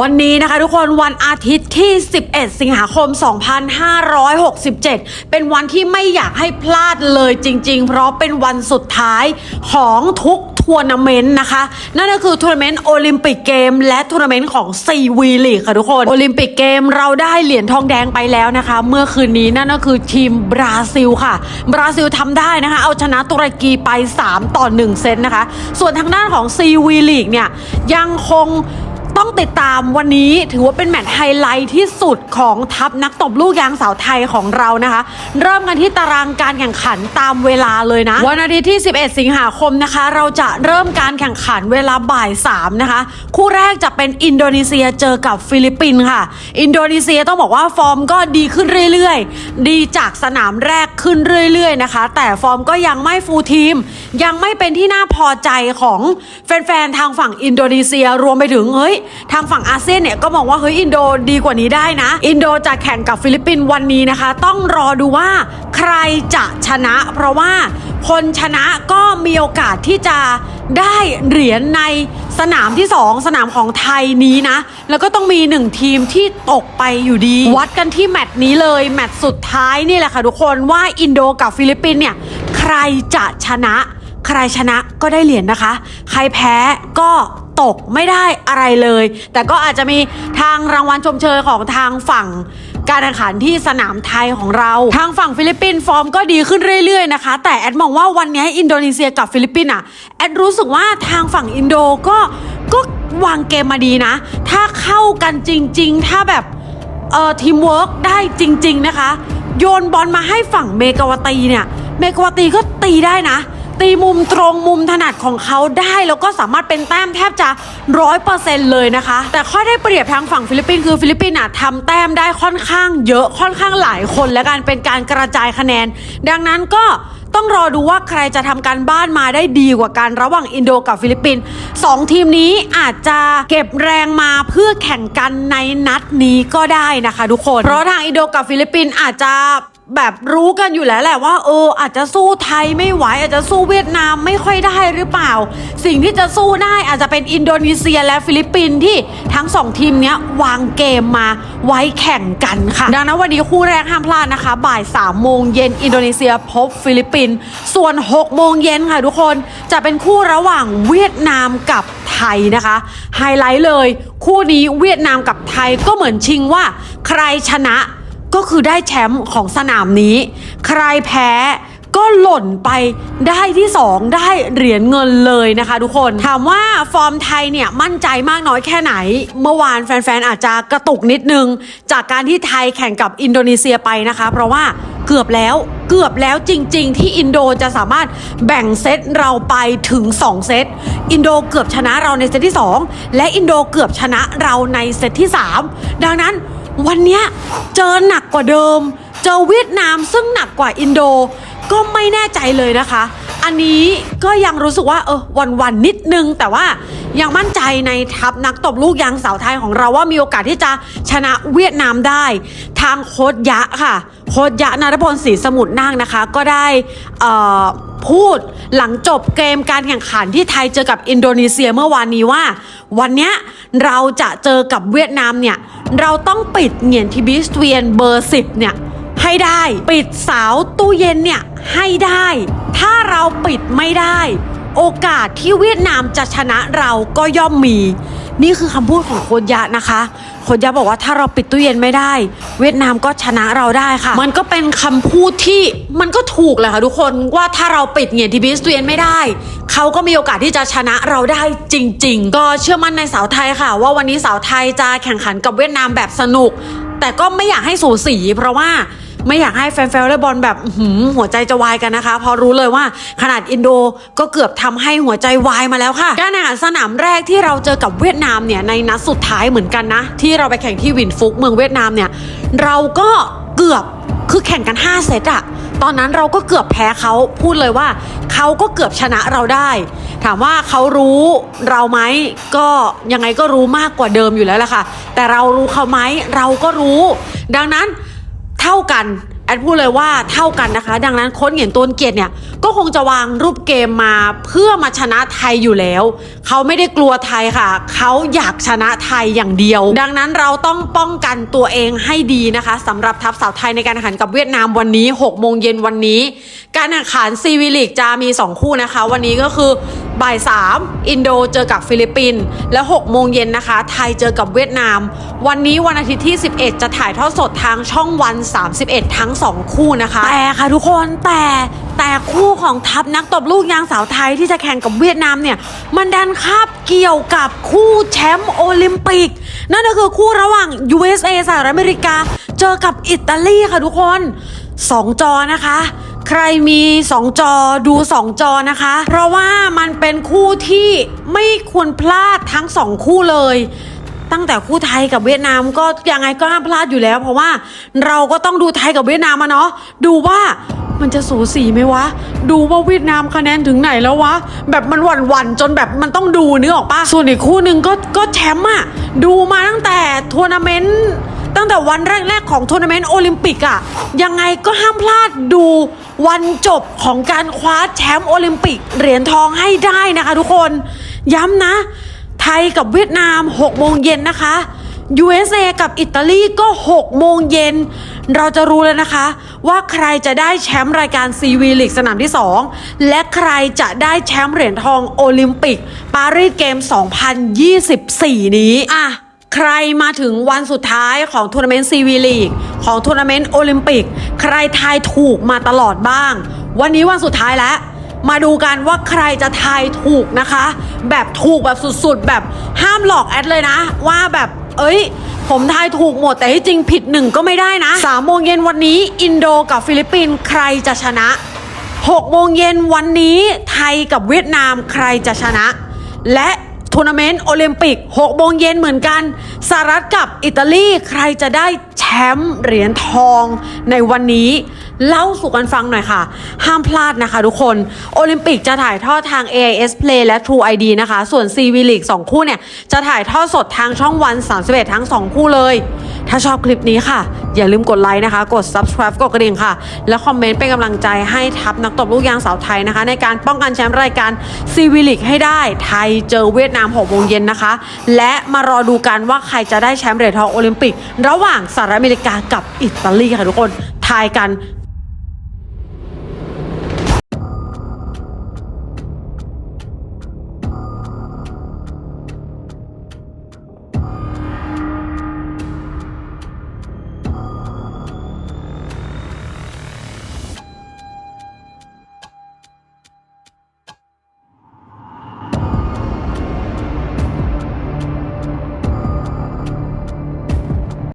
วันนี้นะคะทุกคนวันอาทิตย์ที่ 11 สิงหาคม 2567 เป็นวันที่ไม่อยากให้พลาดเลยจริง ๆ เพราะเป็นวันสุดท้ายของทุกทัวร์นาเมนต์นะคะ นั่นก็คือทัวร์นาเมนต์โอลิมปิกเกม และทัวร์นาเมนต์ของซีวีลีกค่ะทุกคนโอลิมปิกเกมเราได้เหรียญทองแดงไปแล้วนะคะ เมื่อคืนนี้นั่นก็คือทีมบราซิลค่ะ บราซิลทำได้นะคะ เอาชนะตุรกีไป 3 ต่อ 1 เซตนะคะ ส่วนทางด้านของซีวีลีกเนี่ยยังคง ต้องติดตามวันนี้ถือว่าเป็นแมตช์ไฮไลท์ที่สุดของทัพนักตบลูกยางสาวไทยของเรานะคะ เริ่มกันที่ตารางการแข่งขันตามเวลาเลยนะ วันอาทิตย์ที่ 11 สิงหาคมนะคะ เราจะเริ่มการแข่งขันเวลาบ่าย3นะคะ คู่แรกจะเป็นอินโดนีเซียเจอกับฟิลิปปินส์ค่ะ อินโดนีเซียต้องบอกว่าฟอร์มก็ดีขึ้นเรื่อยๆ ดีจากสนามแรกขึ้นเรื่อยๆนะคะ แต่ฟอร์มก็ยังไม่ฟูลทีม ยังไม่เป็นที่น่าพอใจของแฟนๆทางฝั่งอินโดนีเซียรวมไปถึงเฮ้ยทางฝั่งอาเซียนเนี่ยก็มองว่าเฮ้ยอินโดดีกว่านี้ได้นะ อินโดจะแข่งกับฟิลิปปินส์วันนี้นะคะ ต้องรอดูว่าใครจะชนะ เพราะว่าคนชนะก็มีโอกาสที่จะได้เหรียญในสนามที่ 2 สนามของไทยนี้นะ แล้วก็ต้องมีหนึ่งทีมที่ตกไปอยู่ดี วัดกันที่แมตช์นี้เลย แมตช์สุดท้ายนี่แหละค่ะทุกคนว่าอินโดกับฟิลิปปินส์เนี่ย ใครจะชนะ ใครชนะก็ได้เหรียญนะคะ ใครแพ้ก็ ตกไม่ได้อะไรเลย แต่ก็อาจจะมีทางรางวัลชมเชยของทางฝั่งการแข่งขันที่สนามไทยของเรา ทางฝั่งฟิลิปปินส์ฟอร์มก็ดีขึ้นเรื่อยๆนะคะ แต่แอดมองว่าวันนี้อินโดนีเซียกับฟิลิปปินส์อะแอดรู้สึกว่าทางฝั่งอินโดก็ก็วางเกมมาดีนะ ถ้าเข้ากันจริง ๆ ถ้าแบบเอ่อทีมเวิร์กได้จริง ๆ นะคะ โยนบอลมาให้ฝั่งเมกาวตีเนี่ยเมกาวตีก็ตีได้นะ ตีมุมตรงมุมถนัดของเขาได้แล้วก็สามารถเป็นแต้มแทบจะร้อยเปอร์เซ็นต์เลยนะคะ แต่ข้อได้เปรียบทางฝั่งฟิลิปปินส์คือฟิลิปปินส์อะทำแต้มได้ค่อนข้างเยอะค่อนข้างหลายคนและกันเป็นการกระจายคะแนน ดังนั้นก็ต้องรอดูว่าใครจะทำการบ้านมาได้ดีกว่ากันระหว่างอินโดกับฟิลิปปินส์สองทีมนี้อาจจะเก็บแรงมาเพื่อแข่งกันในนัดนี้ก็ได้นะคะ ทุกคน เพราะทางอินโดกับฟิลิปปินส์อาจจะ แบบรู้กันอยู่แล้วแหละว่าเอออาจจะสู้ไทยไม่ไหวอาจจะสู้เวียดนามไม่ค่อยได้หรือเปล่า สิ่งที่จะสู้ได้อาจจะเป็นอินโดนีเซียและฟิลิปปินส์ที่ทั้งสองทีมเนี้ยวางเกมมาไว้แข่งกันค่ะ ดังนั้นวันนี้คู่แรกห้ามพลาดนะคะ บ่าย3โมงเย็นอินโดนีเซียพบฟิลิปปินส์ส่วน6โมงเย็นค่ะทุกคนจะเป็นคู่ระหว่างเวียดนามกับไทยนะคะไฮไลท์เลย คู่นี้เวียดนามกับไทยก็เหมือนชิงว่า ใครชนะ ก็คือได้แชมป์ของสนามนี้ ใครแพ้ก็หล่นไปได้ที่ 2 ได้เหรียญเงินเลยนะคะทุกคน ถามว่าฟอร์มไทยเนี่ยมั่นใจมากน้อยแค่ไหน เมื่อวานแฟนๆ อาจจะกระตุกนิดนึง จากการที่ไทยแข่งกับอินโดนีเซียไปนะคะ เพราะว่าเกือบแล้วเกือบแล้วจริง ๆ ที่อินโดจะสามารถแบ่งเซตเราไปถึง 2 เซต อินโดเกือบชนะเราในเซตที่ 2 และอินโดเกือบชนะเราในเซตที่ 3 ดังนั้น วันเนี้ยเจอหนักกว่าเดิม เจอเวียดนามซึ่งหนักกว่าอินโดก็ไม่แน่ใจเลยนะคะ อันนี้ก็ยังรู้สึกว่าเออวันวันนิดนึงแต่ว่า ยังมั่นใจในทัพนักตบลูกยางสาวไทยของเราว่ามีโอกาสที่จะชนะเวียดนามได้ ทางโคดยะค่ะ โคดยะนรพลศรีสมุทรนาคนะคะ ก็ได้พูดหลังจบเกมการแข่งขันที่ไทยเจอกับอินโดนีเซียเมื่อวานนี้ว่า วันนี้เราจะเจอกับเวียดนามเนี่ย เราต้องปิดเหงียนทิบิสเวียนเบอร์ 10 เนี่ยให้ได้ ปิดเสาตู้เย็นเนี่ยให้ได้ ถ้าเราปิดไม่ได้ โอกาสที่เวียดนามจะชนะเราก็ย่อมมี นี่คือคำพูดของโคดยะนะคะ โคดยะบอกว่าถ้าเราปิดตู้เย็นไม่ได้ เวียดนามก็ชนะเราได้ค่ะ มันก็เป็นคำพูดที่มันก็ถูกแหละค่ะทุกคนว่าถ้าเราปิดเงียนทีบิสตู้เย็นไม่ได้เขาก็มีโอกาสที่จะชนะเราได้จริง ๆ ก็เชื่อมั่นในสาวไทยค่ะ ว่าวันนี้สาวไทยจะแข่งขันกับเวียดนามแบบสนุก แต่ก็ไม่อยากให้สูสีเพราะว่า ไม่อยากให้แฟนๆวอลเลย์บอลแบบหือหัวใจจะวายกันนะคะ พอรู้เลยว่าขนาดอินโดก็เกือบทำให้หัวใจวายมาแล้วค่ะ การแข่งขันสนามแรกที่เราเจอกับเวียดนามเนี่ยในนัดสุดท้ายเหมือนกันนะ ที่เราไปแข่งที่วินฟุกเมืองเวียดนามเนี่ยเราก็เกือบคือแข่งกัน 5 เซตอะตอนนั้นเราก็เกือบแพ้เขาพูดเลยว่าเขาก็เกือบชนะเราได้ ถามว่าเขารู้เราไหมก็ยังไงก็รู้มากกว่าเดิมอยู่แล้วแหละค่ะ แต่เรารู้เขาไหมเราก็รู้ ดังนั้น ท่ากันแอดพูดเลยว่าเท่ากันนะคะ ดังนั้นโค้ชเหงียนตูนเกียรติเนี่ยก็คงจะวางรูปเกมมาเพื่อมาชนะไทยอยู่แล้ว เขาไม่ได้กลัวไทยค่ะ เขาอยากชนะไทยอย่างเดียว ดังนั้นเราต้องป้องกันตัวเองให้ดีนะคะสำหรับทัพสาวไทยในการแข่งขันกับเวียดนามวันนี้6โมงเย็นวันนี้ การแข่งขันซีวีลีกจะมี 2 คู่นะคะ วันนี้ก็คือบ่าย 3 อินโดเจอกับฟิลิปปินส์และ6โมงเย็นนะคะ ไทยเจอกับเวียดนาม วันนี้วันอาทิตย์ที่ 11 จะถ่ายทอดสดทางช่องวัน 31 ทั้ง 2 คู่นะคะ แต่ค่ะทุกคนแต่แต่คู่ของทัพนักตบลูกยางสาวไทยที่จะแข่งกับเวียดนามเนี่ย มันดันคาบเกี่ยวกับคู่แชมป์โอลิมปิก นั่นก็คือคู่ระหว่าง USA สหรัฐอเมริกา เจอกับอิตาลีค่ะทุกคน 2 จอนะคะ ใครมี 2 จอดู 2 จอนะคะ เพราะว่ามันเป็นคู่ที่ไม่ควรพลาดทั้ง 2 คู่เลย ตั้งแต่คู่ไทยกับเวียดนามก็ยังไงก็ห้ามพลาดอยู่แล้ว เพราะว่าเราก็ต้องดูไทยกับเวียดนามมาเนาะดูว่ามันจะสูสีไหมวะ ดูว่าเวียดนามคะแนนถึงไหนแล้ววะ แบบมันหวั่นๆจนแบบมันต้องดูนึกออกปะส่วนอีกคู่หนึ่งก็ก็แชมป์อะดูมาตั้งแต่ทัวร์นาเมนต์ตั้งแต่วันแรกๆของทัวร์นาเมนต์โอลิมปิกอะยังไงก็ห้ามพลาดดู วันจบของการคว้าแชมป์โอลิมปิกเหรียญทองให้ได้นะคะทุกคนย้ำนะ ไทยกับเวียดนาม 6 โมงเย็นนะคะ USA กับอิตาลีก็ 6 โมงเย็น เราจะรู้แล้วนะคะ ว่าใครจะได้แชมป์รายการซีวีลีกสนามที่ 2 และใครจะได้แชมป์เหรียญทองโอลิมปิก ปารีสเกม 2024 นี้อะ ใครมาถึงวันสุดท้ายของทัวร์นาเมนต์ซีวีลีกของทัวร์นาเมนต์โอลิมปิก ใครทายถูกมาตลอดบ้าง วันนี้วันสุดท้ายแล้ว มาดูกันว่าใครจะทายถูกนะคะ แบบถูกแบบสุดๆ แบบห้ามหลอกแอดเลยนะ ว่าแบบเอ้ย ผมทายถูกหมดแต่ที่จริงผิดหนึ่งก็ไม่ได้นะสามโมงเย็นวันนี้อินโดกับฟิลิปปินส์ใครจะชนะ6โมงเย็นวันนี้ไทยกับเวียดนามใครจะชนะ และ ทัวร์นาเมนต์โอลิมปิก6โมงเย็นเหมือนกันสหรัฐกับอิตาลีใครจะได้แชมป์เหรียญทองในวันนี้เล่าสู่กันฟังหน่อยค่ะ ห้ามพลาดนะคะทุกคน โอลิมปิกจะถ่ายทอดทาง AIS Play และ True ID นะคะ ส่วน CV League 2 คู่เนี่ย จะถ่ายทอดสดทางช่องวัน 31 ทั้ง 2 คู่เลย ถ้าชอบคลิปนี้ค่ะ อย่าลืมกดไลค์นะคะ กด subscribe กดกระดิ่งค่ะ แล้วคอมเมนต์เป็นกำลังใจให้ทัพนักตบลูกยางสาวไทยนะคะ ในการป้องกันแชมป์รายการซีวิลิกให้ได้ ไทยเจอเวียดนาม6โมงเย็นนะคะ และมารอดูกันว่าใครจะได้แชมป์เหรียญทองโอลิมปิก ระหว่างสหรัฐอเมริกากับอิตาลีค่ะทุกคนทายกัน